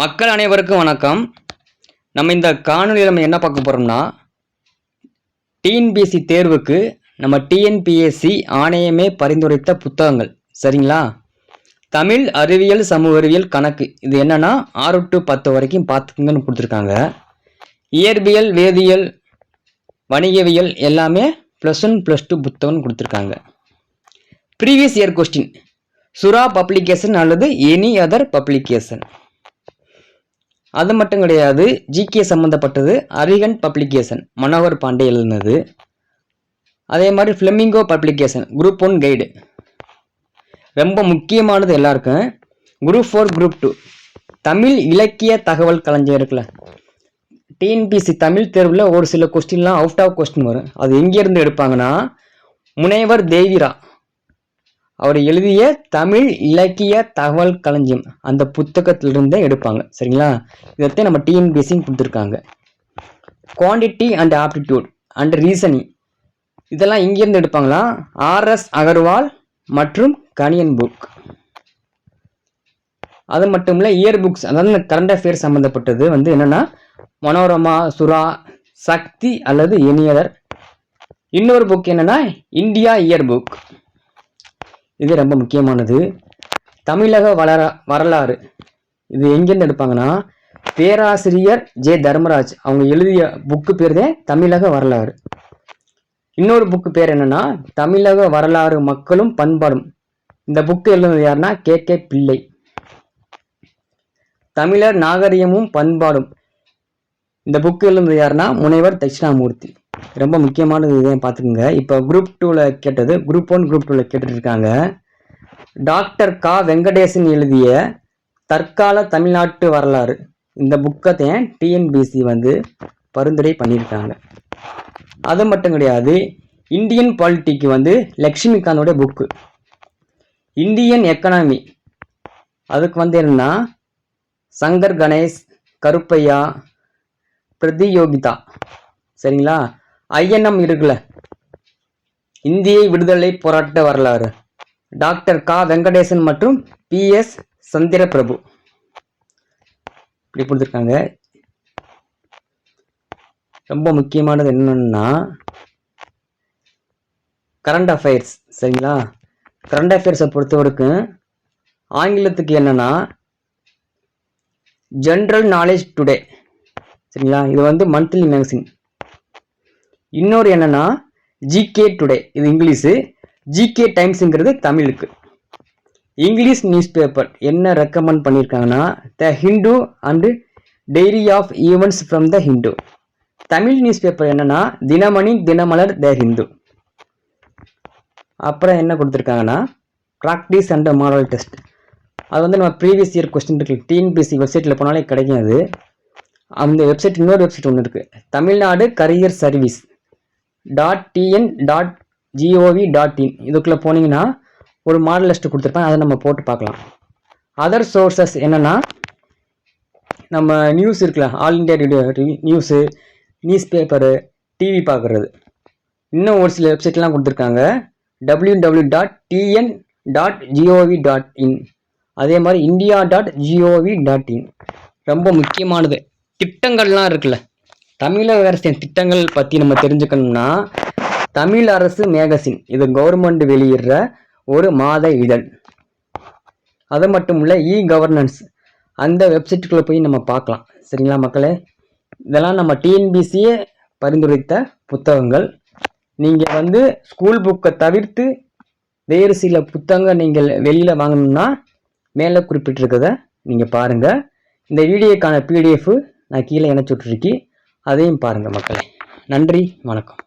மக்கள் அனைவருக்கும் வணக்கம். நம்ம இந்த காணொலியில் நம்ம என்ன பார்க்க போகிறோம்னா டிஎன்பிஎஸ்சி தேர்வுக்கு நம்ம டிஎன்பிஎஸ்சி ஆணையமே பரிந்துரைத்த புத்தகங்கள். சரிங்களா? தமிழ் அறிவியல் சமூக அறிவியல் கணக்கு. இது என்னன்னா ஆறு டு பத்து வரைக்கும் பார்த்துக்குங்கன்னு கொடுத்துருக்காங்க. இயற்பியல் வேதியியல் வணிகவியல் எல்லாமே ப்ளஸ் ஒன் ப்ளஸ் டூ புத்தகம்னு கொடுத்துருக்காங்க. Previous year question Sura publication அல்லது எனி அதர் பப்ளிகேஷன் அது மட்டும் கிடையாது ஜிகே சம்மந்தப்பட்டது அரிகன் பப்ளிகேஷன் மனோகர் பாண்டே எழுதினது. அதே மாதிரி flamingo publication group one guide ரொம்ப முக்கியமானது எல்லாருக்கும். Group four group two Tamil இலக்கிய தகவல் களஞ்சியம் இருக்குல்ல. டிஎன்பிசி தமிழ் தேர்வில் ஒரு சில கொஸ்டின்லாம் அவுட் ஆஃப் கொஸ்டின் வரும். அது எங்கேருந்து எடுப்பாங்கன்னா முனைவர் தேவிரா. அவர் எழுதிய தமிழ் இலக்கிய தகவல் களஞ்சியம் அந்த புத்தகத்திலிருந்தே எடுப்பாங்க. சரிங்களா? இதைத்தான் நம்ம டிஎன்பிஎஸ்சின்னு கொடுத்துருக்காங்க. Quantity and aptitude and reasoning இதெல்லாம் இங்கேருந்து எடுப்பாங்களா? ஆர்எஸ் அகர்வால் மற்றும் கனியன் புக் அது மட்டும் இல்லை இயர் புக்ஸ் அதாவது கரண்ட் அஃபேர்ஸ் சம்மந்தப்பட்டது வந்து என்னென்னா மனோரமா சுறா சக்தி அல்லது எனியதர் இன்னொரு புக் என்னென்னா இந்தியா இயர் புக் இது ரொம்ப முக்கியமானது. தமிழக வளர வரலாறு. இது எங்கேருந்து எடுப்பாங்கன்னா பேராசிரியர் ஜே தர்மராஜ் அவங்க எழுதிய புக்கு பேர் தான் தமிழக வரலாறு. இன்னொரு புக்கு பேர் என்னென்னா தமிழக வரலாறு மக்களும் பண்பாடும். இந்த புக்கு எழுதுனது யாருன்னா கே. கே. பிள்ளை. தமிழர் நாகரிகமும் பண்பாடும். இந்த புக்கு எழுதுனது யாருன்னா முனைவர் தட்சிணாமூர்த்தி. ரொம்ப முக்கியமானது இதையும் பார்த்துக்குங்க. இப்போ குரூப் டூவில் கேட்டது குரூப் ஒன் குரூப் டூவில் கேட்டுட்டு இருக்காங்க டாக்டர் கா. வெங்கடேசன் எழுதிய தற்கால தமிழ்நாட்டு வரலாறு. இந்த புக்கத்தையும் டிஎன்பிசி வந்து பரிந்துரை பண்ணியிருக்காங்க. அது மட்டும் கிடையாது இந்தியன் பாலிட்டிக்கு வந்து லக்ஷ்மிகாந்தோட புக்கு. Indian economy. அதுக்கு வந்து என்னன்னா சங்கர் கணேஷ் கருப்பையா பிரதியோகிதா. சரிங்களா? ஐஎன்எம் இருக்குல்ல இந்திய விடுதலை போராட்ட வரலாறு. டாக்டர் கா. வெங்கடேசன் மற்றும் பி. எஸ். சந்திர பிரபு இப்படி கொடுத்துருக்காங்க. ரொம்ப முக்கியமானது என்னன்னா கரண்ட் அஃபேர்ஸ் சரிங்களா? கரண்ட் அஃபேர்ஸை பொறுத்த வரைக்கும் ஆங்கிலத்துக்கு என்னன்னா ஜென்ரல் நாலேஜ் டுடே சரிங்களா? இது வந்து மந்த்லி மேகசின் இன்னொரு என்னன்னா ஜிகே டுடே இது இங்கிலீஷு. ஜிகே டைம்ஸுங்கிறது தமிழுக்கு. இங்கிலீஷ் நியூஸ் பேப்பர் என்ன ரெக்கமெண்ட் பண்ணியிருக்காங்கன்னா the Hindu and diary of events from the Hindu Tamil news paper என்னன்னா தினமணி தினமலர் த ஹிந்து அப்புறம் என்ன கொடுத்துருக்காங்கன்னா ப்ராக்டிஸ் அண்ட் மாடல் டெஸ்ட் அது வந்து நம்ம ப்ரீவியஸ் இயர் கொஸ்டின் இருக்கு. டிஎன்பிசி வெப்சைட்டில் போனாலே கிடைக்கும் அது அந்த வெப்சைட் இன்னொரு வெப்சைட் ஒன்று இருக்குது Tamil Nadu career service dot TN dot G O V dot in இதுக்குள்ளே போனீங்கன்னா ஒரு மாடல் லிஸ்ட்டு கொடுத்துருப்பேன். அதை நம்ம போட்டு பார்க்கலாம். அதர் சோர்சஸ் என்னென்னா நம்ம நியூஸ் இருக்குல்ல all India radio news news paper TV பார்க்குறது. இன்னும் ஒரு சில வெப்சைட்லாம் கொடுத்துருக்காங்க. W W dot TN dot G O V dot in அதே மாதிரி India dot G O V dot in ரொம்ப முக்கியமானது. திட்டங்கள்லாம் இருக்குல்ல. தமிழக அரசின் திட்டங்கள் பற்றி நம்ம தெரிஞ்சுக்கணும்னா தமிழ் அரசு மேகசின் இது கவர்மெண்ட் வெளியிடுற ஒரு மாத இதழ். அது மட்டும் இல்லை இ கவர்னன்ஸ் அந்த வெப்சைட்டுக்குள்ளே போய் நம்ம பார்க்கலாம். சரிங்களா மக்களே? இதெல்லாம் நம்ம டிஎன்பிசியே பரிந்துரைத்த புத்தகங்கள். நீங்கள் வந்து ஸ்கூல் புக்கை தவிர்த்து வேறு சில புத்தகங்கள் நீங்கள் வெளியில் வாங்கணும்னா மேலே குறிப்பிட்டிருக்கதை நீங்கள் பாருங்கள் இந்த வீடியோக்கான பிடிஎஃப் நான் கீழே இணைச்சி விட்ருக்கி அதையும் பாருங்கள் மக்களே. நன்றி வணக்கம்.